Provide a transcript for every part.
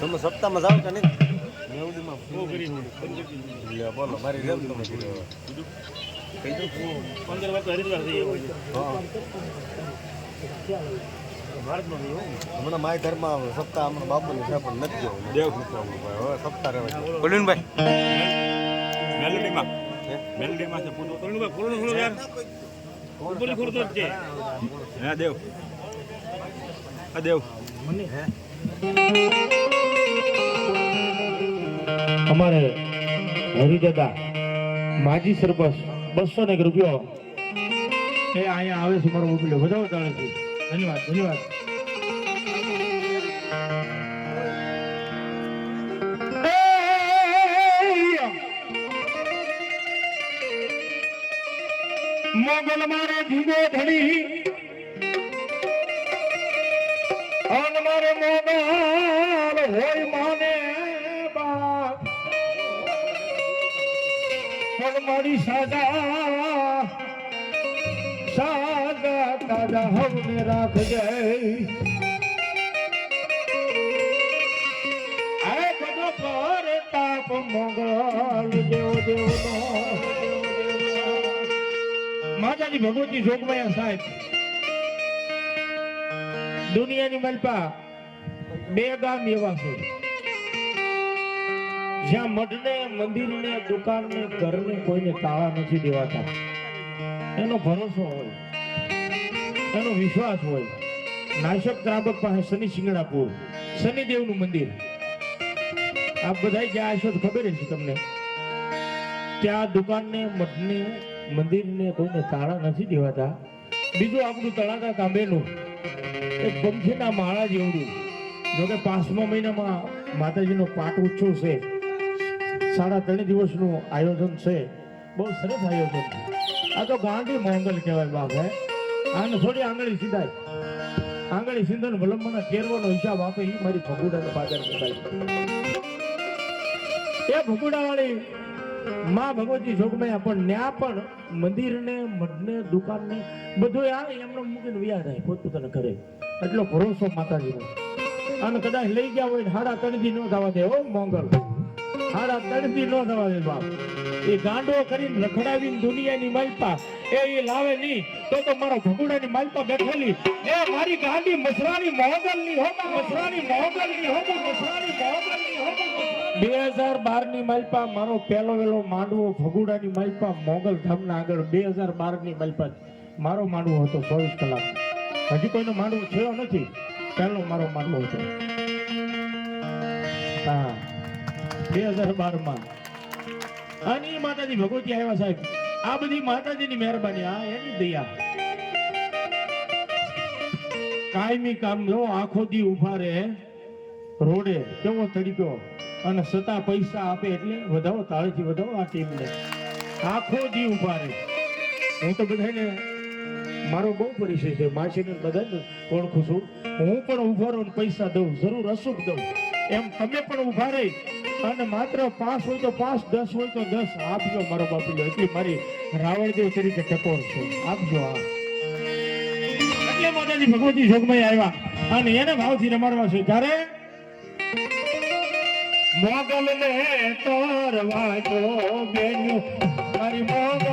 તમે સપ્તાહમાં જાઓ કે નહીં મેવડીમાં લે, બોલો મારી જેમ તમે. પંદર વાર તો હરિદ્વાર થઈ હા. ભારતમાં થઈ ગયો. હમણાં માય ઘરમાં સપ્તાહ હમણાં બાપુની છે પણ નથી દેવ મૂકવાનું ભાઈ હવે સપ્તાહ રહેવાય દે. ગોલ્ડનભાઈ મેલોડીમાં? મેલોડીમાં છે પૂરો કરુણ ભાઈ ખોલો ખોલો યાર ઉપરથી ખોલતો જ છે. હા દેવ. હા દેવ. અમારે હરિદાદા માજી સરપંચ બસો ને એક રૂપિયો એ અહીંયા આવે છે મારો મોકલ્યો. વધાવો તાળેથી. ધન્યવાદ ધન્યવાદ. મોગલ મારે ધીમો ધડી અન મારે મોબાલ હોય માને પણ મારી સાદા સાદા તાજા હમને રાખ જાય તાપ મંગળ દેવ દેવનો માતાજી ભગવતી જોગમાયા સાહેબ. દુનિયાની મલપા બે ગામ એવા છે. જ્યાં મઢને, મંદિરને, દુકાનને, ઘરને કોઈને તાળા નથી દેવાતા. એનો ભરોસો હોય, એનો વિશ્વાસ હોય. નાશક ત્રાબક પાસે શનિ શિંગણાપુર શનિદેવનું મંદિર. આપ બધા જ્યાં હશો ખબર છે તમને. ત્યાં દુકાનને મઠને મંદિરને કોઈને તાળા નથી દેવાતા. બીજું આપણું તળાકા કાંબેનું એ પંખીના માળા જેવડું જોકે પાંચમા મહિનામાં માતાજીનો પાઠ ઉચ્છો છે. સાડા ત્રણ દિવસનું આયોજન છે. બહુ સરસ આયોજન છે. આ તો ગાંધી મોંગલ કહેવાય બાપ, હે? આને થોડી આંગળી સીધાય. આંગળી સિંધન વલંબના કેરવાનો હિસાબ આપે એ મારી ફગુડાને પાદર કહેવાય. એ ભગુડાવાળી માં ભગવતી જોગમાયા, પણ ન્યા પણ મંદિરને, મઢને, દુકાનને બધું આવે એમને મૂકીને વ્યા થાય પોતપોતાના ઘરે. એટલો ભરોસો માતાજીનો. અને કદાચ લઈ ગયા હોય હાડા તણજી ન થવા દે, હો મોંગલ હાડા તણજી ન થવા દે બાપ. એ ગાંડો કરીને રખડાવીને દુનિયાની માલપા, એ એ લાવે નહીં, તો તો મારા ભગુડાની માલપા બેઠેલી. એ મારી ગાંડી મસરાની મોગલની હો મસરાની મોગલની હો મસરાની મોગલની. બે હજાર બારની માલપા મારો પહેલો વેલો માંડવો ભગુડાની માલપા મોગલ ધામના આગળ બે હજાર બારની માલપા મારો માંડવો હતો ચોવીસ કલાક હજી કોઈનો માંડવો થયો નથી, પહેલો મારો માંડવો હતો. હા, બે હજાર બારમાં અને માતાજી ભગવતી આવ્યા સાહેબ. આ બધી માતાજીની મહેરબાની આ એની દયા. કાયમી કામ જો આખો દી ઊભા રહે, રોડે કેવો તડક્યો અને સતા પૈસા આપે એટલે વધાવો, તાળીથી વધાવો આ ટીમને. આખો દી ઊભા રહે હું તો બધાને મારો બહુ પરિચય છે. માસીને બધાને ઓળખું છું. હું પણ ઊભો રહું પૈસા દઉં, જરૂર અશુભ દઉં. એમ તમે પણ ઊભા રહી. અને માત્ર પાંચ હોય તો પાંચ, દસ હોય તો દસ. આપજો મારો બાપુ એટલી મારી રાવણદેવ તરીકે ટકોર છે. આપજો આ. એટલે માતાજી ભગવતી જોગમાઈ આવ્યા. અને એને ભાવથી રમાડવા છે. ત્યારે મોગલ ને તરવા જો બેન્યુ મારી મોગલ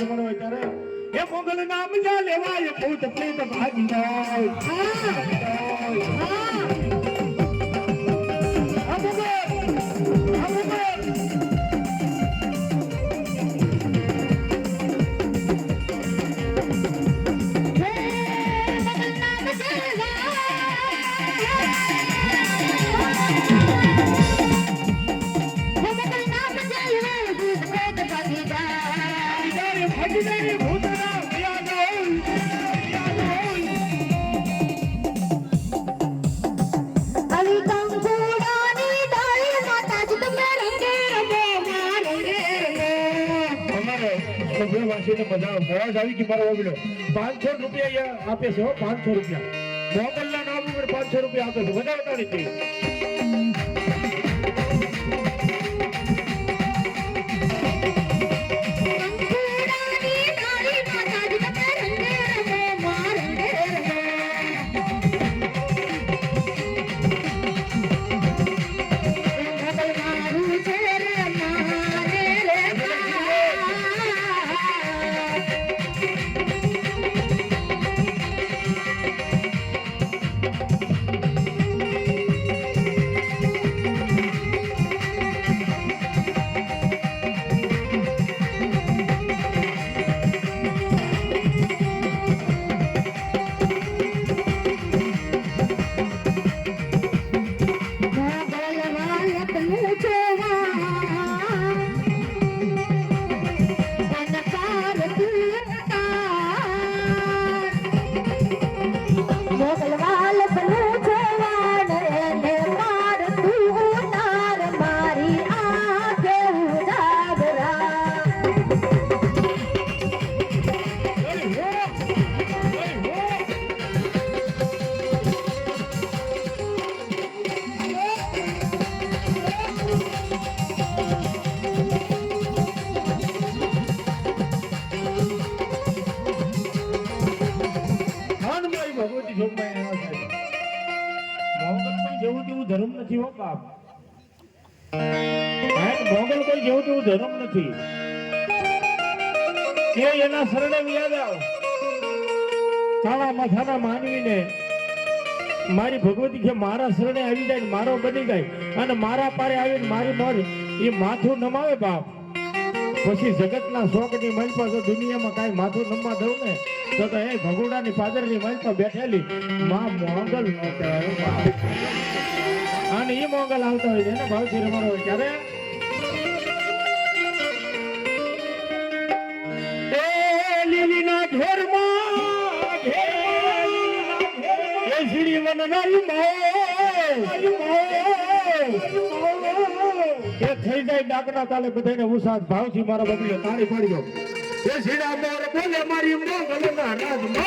રમણ હોય ત્યારે એ મોગલ નામ જા લેવાય ભૂત પ્રેત ભાગી જાય. બધા મોજ આવી કે મારો ઓગળ્યો પાંચસો રૂપિયા આપે છે હો, પાંચસો રૂપિયા. મોકલના નામ ઉપર પાંચસો રૂપિયા આપે છે. બધા ઉતારી મોગલ કોઈ જેવું તેવું ધર્મ નથી. એ એના શરણે યાદ કાળા માથાના માનવીને મારી ભગવતી છે, મારા શરણે આવી જાય મારો બની જાય અને મારા પારે આવીને મારી મોર એ માથું નમાવે બાપ. પછી જગતના શોકની મંચ પર જો દુનિયામાં કાંઈ માથું નમવા દઉં ને, તો તો એ ભગોડાની પાદરની મંચ પર બેઠેલી, માં, મોંગલ નો કહેવાય. અને એ મોંગલ આવતા હોય છે. ને ભાવથી રમાડો હોય ત્યારે એ લીલીના ઘેરમાં ઘેરમાં એ શ્રી વનરાઈ એ થઈ જાય ડાકના તાલે બધાને ઉસાદ ભાવથી મારો બદલે તાળી પાડી દો. એ સીડા મોર બોલે મારી મોગલના રાજમાં.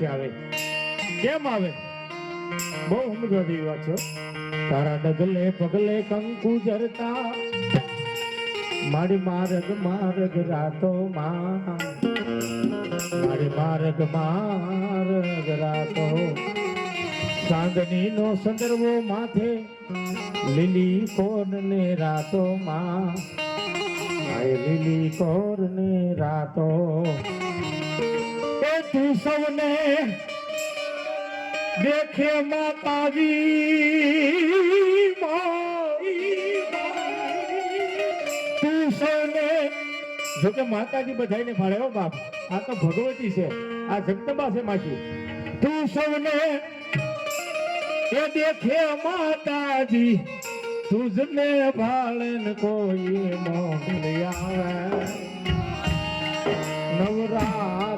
કેવા આવે. કેમ આવે? બહુ સમજવા જેવી વાત છે તારા ડગલે પગલે કંકુ જરતા. મારી માર્ગ માર્ગ રાતો મારી માર્ગ માર્ગ રાતો. ચાંદની નો સંદર્ભો માથે લીલી કોન ને રાતો માં. લીલી કોર ને રાતો. તું સૌને દેખે માતાજી તું સૌને જોકે માતાજી બધાને ભાળે હો બાપ. આ તો ભગવતી છે. આ જગદંબા છે માસી. તું સૌને એ દેખે માતાજી, તુજને ભાળન કોઈ મોહન આવે નવરાત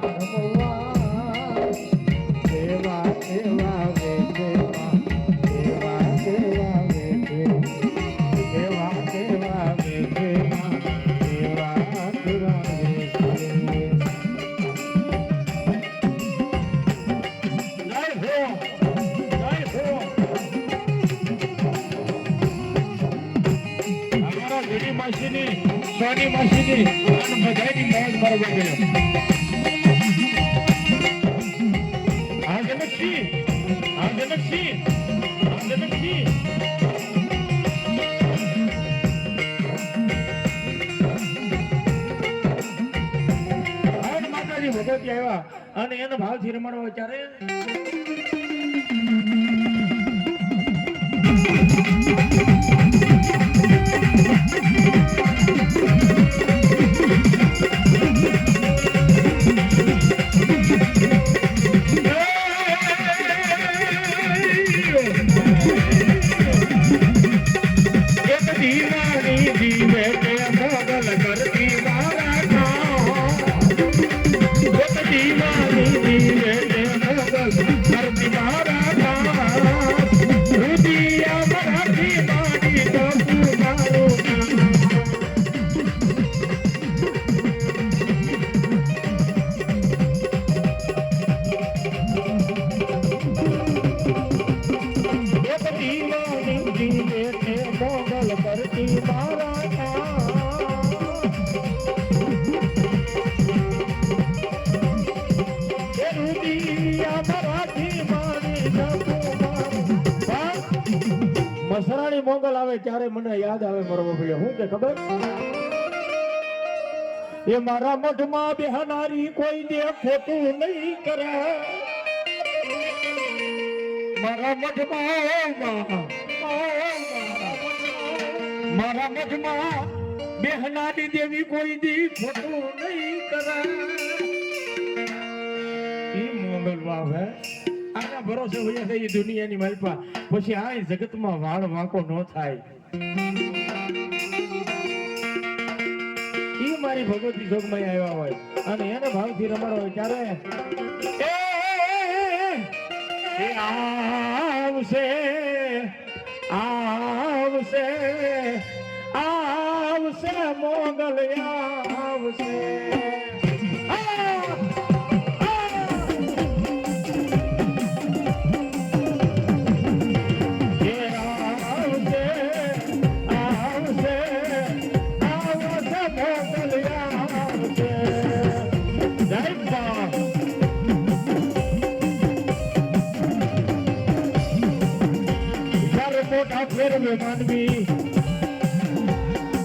સોની માસીની અને બધાની મોજ બરોબર ગયો આવ્યા. અને એનો ભાવ રમાડવા ત્યારે એક મસરાણી મોગલ આવે ત્યારે મને યાદ આવે મારો બાપુ હું કે ખબર? એ મારા મઠમાં બેહનારી કોઈ દે ખોટું નહીં કરે. મારા મઠમાં મારા મઠમાં બેહનારી દેવી કોઈ દી ખોટું નહીં કરે. એ મોગલ વાવ આના ભરોસે હોય ઈ દુનિયાની માલપા. પછી આ જગતમાં વાળ વાંકો ન થાય. ઈ મારી ભગવતી જોગમાં આવ્યા હોય. અને એને ભાવથી રમાડો હોય ત્યારે એ, એ આવશે આવશે આવશે મોગલ મોઢા ફેરવે માનવી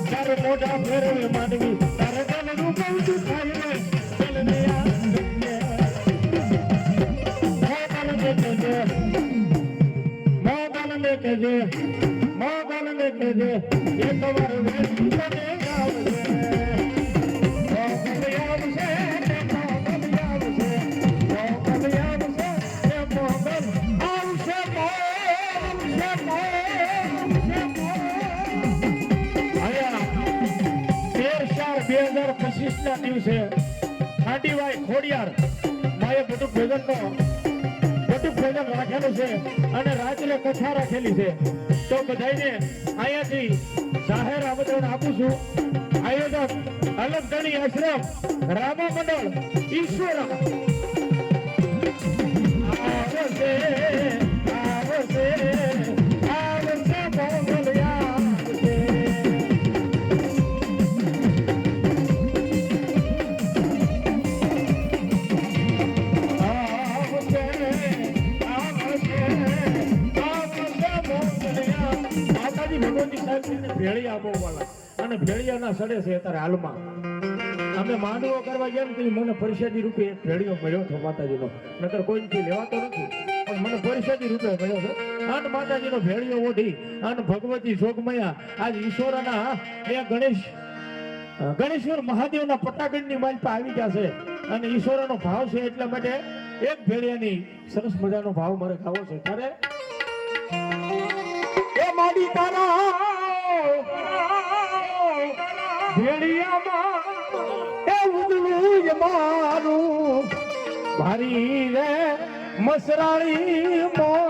જ્યારે મોઢા ફેરવે માનવી, તારે તને રૂપ ઊંચું થાય રે. ગમે. મોગલ ને કહેજે. મોગલ ને કહેજે એક વાર વેચી ખોડિયાર. માએ બટુક ભોજનનો, બધું ભોજન રાખેલું છે અને રાત્રે કથા રાખેલી છે. તો બધાને અહીંયાથી જાહેર આમંત્રણ આપું છું. આયોજક અલગધણી આશ્રમ રામા મંડળ ઈશ્વર. આવશે આવશે. ભગવતી ભેળિયા બહુ વાળા અને ભેળિયાના સડે છે અત્યારે હાલમાં. અમે માંડવો કરવા ગયા ને મને પરિષદી રૂપે એક ભેળિયો મળ્યો છે માતાજીનો. નકર કોઈથી લેવાતો નથી, પણ મને પરિષદી રૂપે મળ્યો છે. અને માતાજીનો ભેળિયો ઓઢી અન ભગવતી જોગમયા આજ ઈશ્વરના એ ગણેશ, ગણેશ્વર મહાદેવના પટાગઢની માલપા આવી ગયા છે. અને ઈશ્વરનો ભાવ છે એટલા માટે એક ભેળિયાની સરસ મજાનો ભાવ મારે ખાવો છે. ત્યારે એ માડી તારા ભેળિયામાં એ જ મારું. ભરી રે મસરાળી મોગર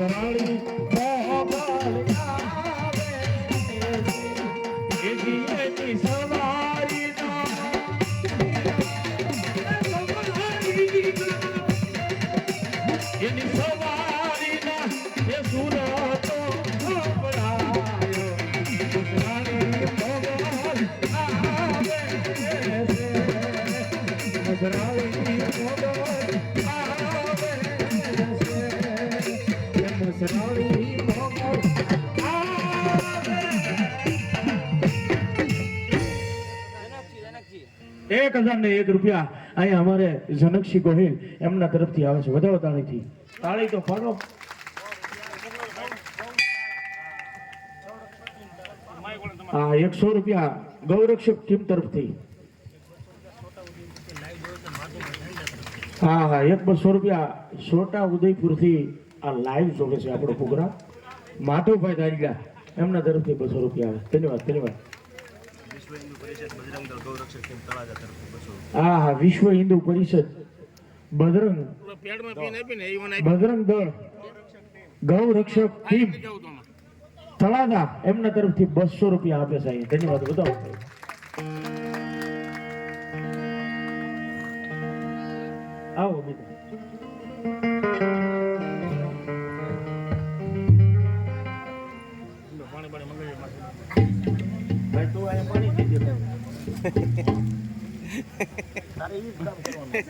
મસરાળી એક રૂપિયા અહીંયા અમારે જનકસિંહ ગોહિલ એમના તરફથી આવે છે. વધારો તાળીથી તાળી તો ફાળો હા એકસો રૂપિયા ગૌરક્ષક ટીમ તરફથી. હા હા, એક બસો રૂપિયા છોટા ઉદયપુરથી આ લાઈવ જોવે છે આપણો પ્રોગ્રામ. માધવભાઈ દારિયા, એમના તરફથી બસો રૂપિયા આવે. ધન્યવાદ ધન્યવાદ. હા હા વિશ્વ હિન્દુ પરિષદ બજરંગ બજરંગ દળ ગૌ રક્ષક ટીમ તળાદા એમના તરફથી બસો રૂપિયા આપે છે અહીં ધન્યવાદ બતાવો. આવો બીજા પી દે ભાઈ. તારે એ જ કામ કરવાનું